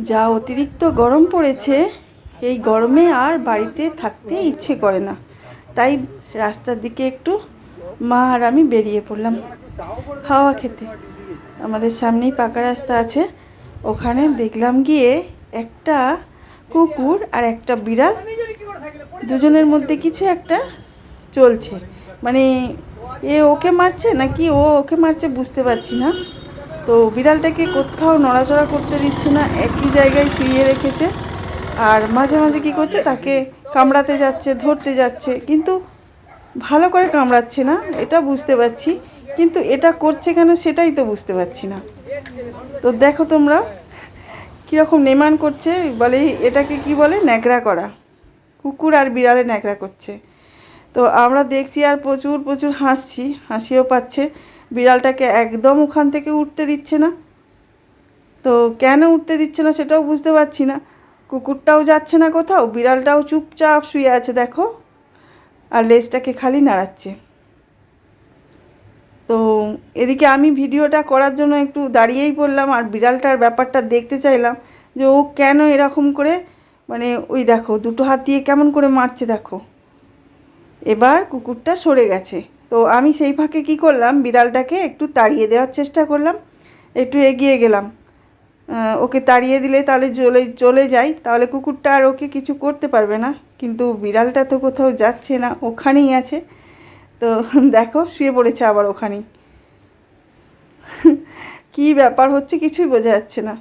যা অতিরিক্ত গরম পড়েছে, এই গরমে আর বাড়িতে থাকতে ইচ্ছে করে না। তাই রাস্তার দিকে একটু মা আর আমি বেরিয়ে পড়লাম। হাওয়া খেতে। আমাদের সামনেই পাকা রাস্তা আছে। ওখানে দেখলাম গিয়ে একটা কুকুর আর একটা বিড়াল। দুজনের মধ্যে কিছু একটা চলছে। মানে এ ওকে মারছে নাকি ও ওকে মারছে বুঝতে পারছি না। তো বিড়ালটাকে কোথাও নড়াচড়া করতে দিচ্ছে না, একই জায়গায় শুইয়ে রেখেছে। আর মাঝে মাঝে কি করছে, তাকে কামড়াতে যাচ্ছে, ধরতে যাচ্ছে। কিন্তু ভালো করে কামড়াচ্ছে না, এটা বুঝতে পারছি। কিন্তু এটা করছে কেন সেটাই তো বুঝতে পারছি না। তো দেখো তোমরা, কীরকম নেমান করছে, বলে এটাকে কি বলে, ন্যাকড়া করা। কুকুর আর বিড়ালে ন্যাকড়া করছে। তো আমরা দেখছি আর প্রচুর প্রচুর হাসছি, হাসিও পাচ্ছে। বিড়ালটাকে একদম ওখান থেকে উঠতে দিচ্ছে না। তো কেন উঠতে দিচ্ছে না সেটাও বুঝতে পারছি না। কুকুরটাও যাচ্ছে না কোথাও, বিড়ালটাও চুপচাপ শুয়ে আছে দেখো। আর লেজটাকে খালি নাড়াচ্ছে। তো এদিকে আমি ভিডিওটা করার জন্য একটু দাঁড়িয়েই পড়লাম আর বিড়ালটার ব্যাপারটা দেখতে চাইলাম যে ও কেন এরকম করে মানে ওই দেখো, দুটো হাত দিয়ে কেমন করে মারছে দেখো। এবার কুকুরটা সরে গেছে। তো আমি সেই ফাঁকে কি করলাম? বিড়ালটাকে একটু তাড়িয়ে দেওয়ার চেষ্টা করলাম। একটু এগিয়ে গেলাম। ওকে তাড়িয়ে দিলে তাহলে চলে চলে যাই। তাহলে কুকুরটা আর ওকে কিছু করতে পারবে না। কিন্তু বিড়ালটা তো কোথাও যাচ্ছে না, ওখানেই আছে। তো দেখো, শুয়ে পড়েছে আবার ওখানেই। কী ব্যাপার হচ্ছে কিছুই বোঝা যাচ্ছে না।